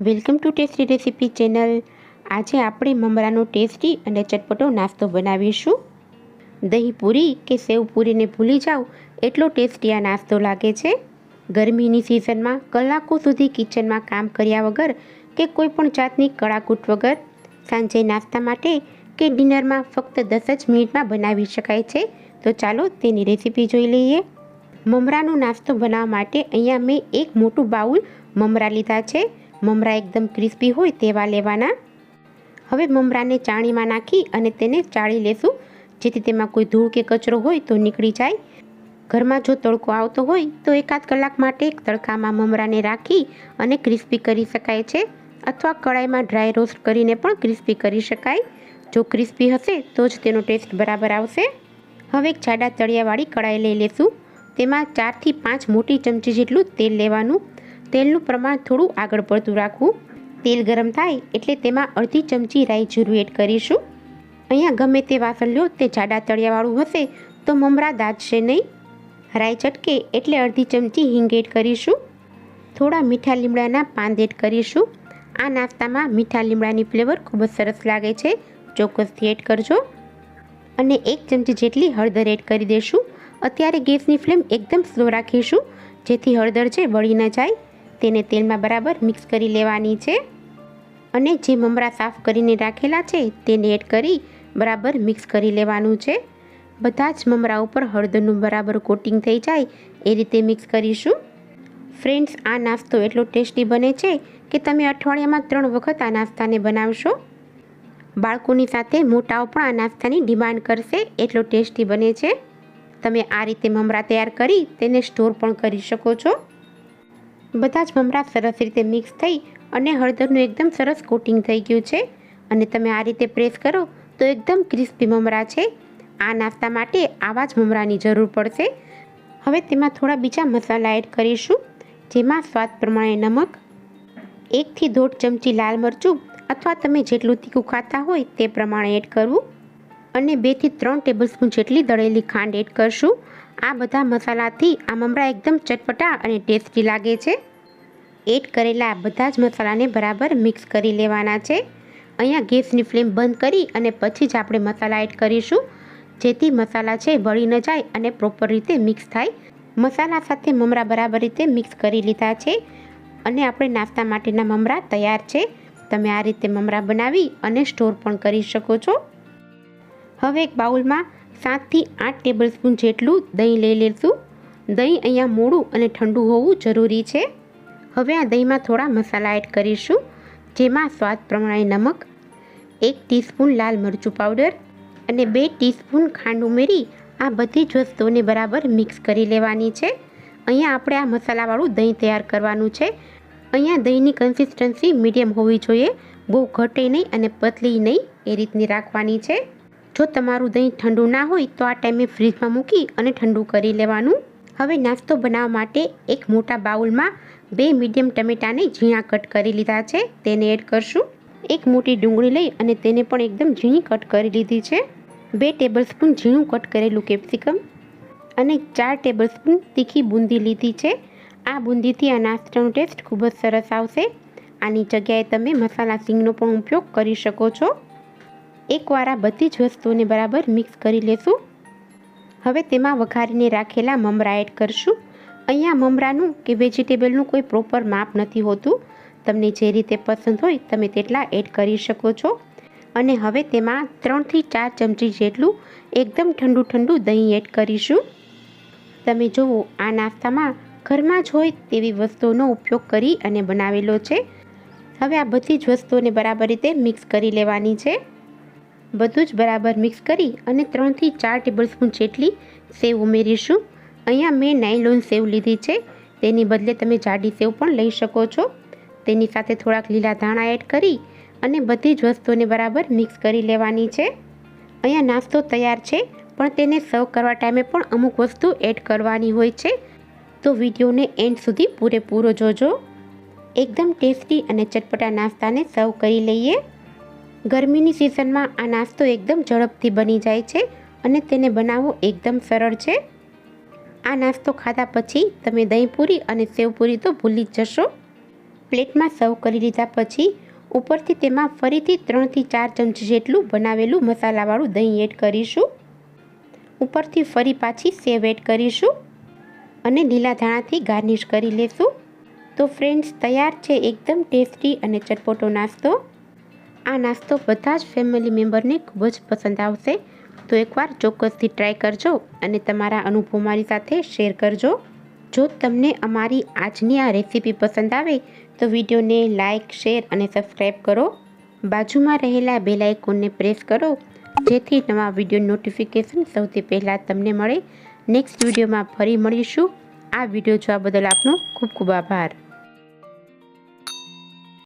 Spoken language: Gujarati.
Welcome to tasty recipe channel. આજે આપણે મમરાનો ટેસ્ટી અને ચટપટો નાસ્તો બનાવીશું. દહીં પૂરી કે સેવ પૂરીને ભૂલી જાઓ, એટલો ટેસ્ટી આ નાસ્તો લાગે છે. ગરમીની સિઝનમાં કલાકો સુધી કિચનમાં કામ કર્યા વગર કે કોઈ પણ જાતની કળાકૂટ વગર, સાંજે નાસ્તા માટે કે ડિનરમાં ફક્ત દસ જ મિનિટમાં બનાવી શકાય છે. તો ચાલો તેની રેસીપી જોઈ લઈએ. મમરાનો નાસ્તો બનાવવા માટે અહીંયા મેં એક મોટું બાઉલ મમરા લીધા છે. મમરા એકદમ ક્રિસ્પી હોય તેવા લેવાના. હવે મમરાને ચાણીમાં નાખી અને તેને ચાળી લેશું. જેથી તેમાં કોઈ ધૂળ કે કચરો હોય તો નીકળી જાય. ઘરમાં જો તડકો આવતો હોય તો એકાદ કલાક માટે તડકામાં મમરાને રાખી અને ક્રિસ્પી કરી શકાય છે. અથવા કડાઈમાં ડ્રાય રોસ્ટ કરીને પણ ક્રિસ્પી કરી શકાય. જો ક્રિસ્પી હશે તો જ તેનો ટેસ્ટ બરાબર આવશે. હવે એક જાડા તળિયાવાળી કડાઈ લઈ લેશું. તેમાં ચારથી પાંચ મોટી ચમચી જેટલું તેલ લેવાનું. તેલનું પ્રમાણ થોડું આગળ પડતું રાખવું. તેલ ગરમ થાય એટલે તેમાં અડધી ચમચી રાઈ જીરું એડ કરીશું. અહીંયા ગમે તે વાસણ લો, તે જાડા તળિયાવાળું હશે તો મમરા દાજશે નહીં. રાઈ ચટકે એટલે અડધી ચમચી હિંગ એડ કરીશું. થોડા મીઠા લીમડાના પાન એડ કરીશું. આ નાસ્તામાં મીઠા લીમડાની ફ્લેવર ખૂબ જ સરસ લાગે છે. ચોક્કસથી એડ કરજો. અને એક ચમચી જેટલી હળદર એડ કરી દઈશું અત્યારે ગેસની ફ્લેમ એકદમ સ્લો રાખીશું, જેથી હળદર છે બળી ન જાય. તેને તેલમાં બરાબર મિક્સ કરી લેવાની છે. અને જે મમરા સાફ કરીને રાખેલા છે, તેને એડ કરી બરાબર મિક્સ કરી લેવાનું છે. બધા જ મમરા ઉપર હળદરનું બરાબર કોટિંગ થઈ જાય એ રીતે મિક્સ કરીશું. ફ્રેન્ડ્સ, આ નાસ્તો એટલો ટેસ્ટી બને છે કે તમે અઠવાડિયામાં ત્રણ વખત આ નાસ્તાને બનાવશો. બાળકોની સાથે મોટાઓ પણ આ નાસ્તાની ડિમાન્ડ કરશે, એટલો ટેસ્ટી બને છે. તમે આ રીતે મમરા તૈયાર કરી તેને સ્ટોર પણ કરી શકો છો. બધા જ મમરા સરસ રીતે મિક્સ થઈ અને હળદરનું એકદમ સરસ કોટિંગ થઈ ગયું છે. અને તમે આ રીતે પ્રેસ કરો તો એકદમ ક્રિસ્પી મમરા છે. આ નાસ્તા માટે આવા જ મમરાની જરૂર પડશે. હવે તેમાં થોડા બીજા મસાલા એડ કરીશું, જેમાં સ્વાદ પ્રમાણે નમક, એકથી દોઢ ચમચી લાલ મરચું અથવા તમે જેટલું તીખું ખાતા હોય તે પ્રમાણે એડ કરવું. અને બેથી ત્રણ ટેબલસ્પૂન જેટલી દળેલી ખાંડ એડ કરશું. આ બધા મસાલાથી આ મમરા એકદમ ચટપટા અને ટેસ્ટી લાગે છે. એડ કરેલા બધા જ મસાલાને બરાબર મિક્સ કરી લેવાના છે. અહીંયા ગેસની ફ્લેમ બંધ કરી અને પછી જ આપણે મસાલા એડ કરીશું. જેથી મસાલા છે બળી ન જાય અને પ્રોપર રીતે મિક્સ થાય. મસાલા સાથે મમરા બરાબર રીતે મિક્સ કરી લીધા છે અને આપણે નાસ્તા માટેના મમરા તૈયાર છે. તમે આ રીતે મમરા બનાવી અને સ્ટોર પણ કરી શકો છો. હવે એક બાઉલમાં સાતથી આઠ ટેબલ સ્પૂન જેટલું દહીં લઈ લઈશું દહીં અહીંયા મોડું અને ઠંડુ હોવું જરૂરી છે. હવે આ દહીંમાં થોડા મસાલા એડ કરીશું, જેમાં સ્વાદ પ્રમાણે નમક, એક ટીસ્પૂન લાલ મરચું પાવડર અને બે ટીસ્પૂન ખાંડ ઉમેરી આ બધી જ વસ્તુઓને બરાબર મિક્સ કરી લેવાની છે. અહીંયા આપણે આ મસાલાવાળું દહીં તૈયાર કરવાનું છે. અહીંયા દહીંની કન્સિસ્ટન્સી મીડિયમ હોવી જોઈએ, બહુ ઘટે નહીં અને પતલી નહીં એ રીતની રાખવાની છે. જો તમારું દહીં ઠંડુ ના હોય તો આ ટાઈમે ફ્રીજમાં મૂકી અને ઠંડુ કરી લેવાનું. હવે નાસ્તો બનાવવા માટે એક મોટા બાઉલમાં બે મીડિયમ ટમેટાને ઝીણા કટ કરી લીધા છે. તેને એડ કરશું. એક મોટી ડુંગળી લઈ અને તેને પણ એકદમ ઝીણી કટ કરી લીધી છે. બે ટેબલસ્પૂન ઝીણું કટ કરેલું કેપ્સિકમ અને ચાર ટેબલસ્પૂન તીખી બુંદી લીધી છે. આ બુંદીથી આ નાસ્તાનો ટેસ્ટ ખૂબ જ સરસ આવશે. આની જગ્યાએ તમે મસાલા સિંગનો પણ ઉપયોગ કરી શકો છો. એકવાર આ બધી જ વસ્તુઓને બરાબર મિક્સ કરી લેશું. હવે તેમાં વઘારીને રાખેલા મમરા એડ કરશું. અહીંયા મમરાનું કે વેજીટેબલનું કોઈ પ્રોપર માપ નથી હોતું. તમને જે રીતે પસંદ હોય તમે તેટલા એડ કરી શકો છો. અને હવે તેમાં ત્રણથી ચાર ચમચી જેટલું એકદમ ઠંડુ ઠંડુ દહીં એડ કરીશું. તમે જુઓ, આ નાસ્તામાં ઘરમાં જ હોય તેવી વસ્તુઓનો ઉપયોગ કરી અને બનાવેલો છે. હવે આ બધી જ વસ્તુઓને બરાબર રીતે મિક્સ કરી લેવાની છે. બધું જ બરાબર મિક્સ કરી અને ત્રણથી ચાર ટેબલસ્પૂન જેટલી સેવ ઉમેરીશું. અહીંયા મેં નાયલોન સેવ લીધી છે. તેની બદલે તમે જાડી સેવ પણ લઈ શકો છો. તેની સાથે થોડાક લીલા ધાણા એડ કરી અને બધી જ વસ્તુઓને બરાબર મિક્સ કરી લેવાની છે. અહીંયા નાસ્તો તૈયાર છે, પણ તેને સર્વ કરવા ટાઈમે પણ અમુક વસ્તુ એડ કરવાની હોય છે. તો વિડીયોને એન્ડ સુધી પૂરેપૂરો જોજો. એકદમ ટેસ્ટી અને ચટપટા નાસ્તાને સર્વ કરી લઈએ. ગરમીની સિઝનમાં આ નાસ્તો એકદમ ઝડપથી બની જાય છે અને તેને બનાવવો એકદમ સરળ છે. આ નાસ્તો ખાધા પછી તમે દહીંપૂરી અને સેવપૂરી તો ભૂલી જ જશો. પ્લેટમાં સર્વ કરી લીધા પછી ઉપરથી તેમાં ફરીથી ત્રણથી ચાર ચમચી જેટલું બનાવેલું મસાલાવાળું દહીં એડ કરીશું. ઉપરથી ફરી પાછી સેવ એડ કરીશું અને લીલા ધાણાથી ગાર્નિશ કરી લેશું. તો ફ્રેન્ડ્સ, તૈયાર છે એકદમ ટેસ્ટી અને ચટપટો નાસ્તો. આ નાસ્તો બધા જ ફેમિલી મેમ્બરને ખૂબ જ પસંદ આવશે. તો એકવાર ચોક્કસથી ટ્રાય કરજો અને તમારા અનુભવ મારી સાથે શેર કરજો. જો તમને અમારી આજની આ રેસીપી પસંદ આવે, તો વિડીયોને લાઇક શેર અને સબસ્ક્રાઈબ કરો. બાજુમાં રહેલા બેલ આઇકોનને પ્રેસ કરો, જેથી નવા વીડિયો નોટિફિકેશન સૌથી પહેલાં તમને મળે. નેક્સ્ટ વિડીયોમાં ફરી મળીશું. આ વીડિયો જોવા બદલ આપનો ખૂબ ખૂબ આભાર.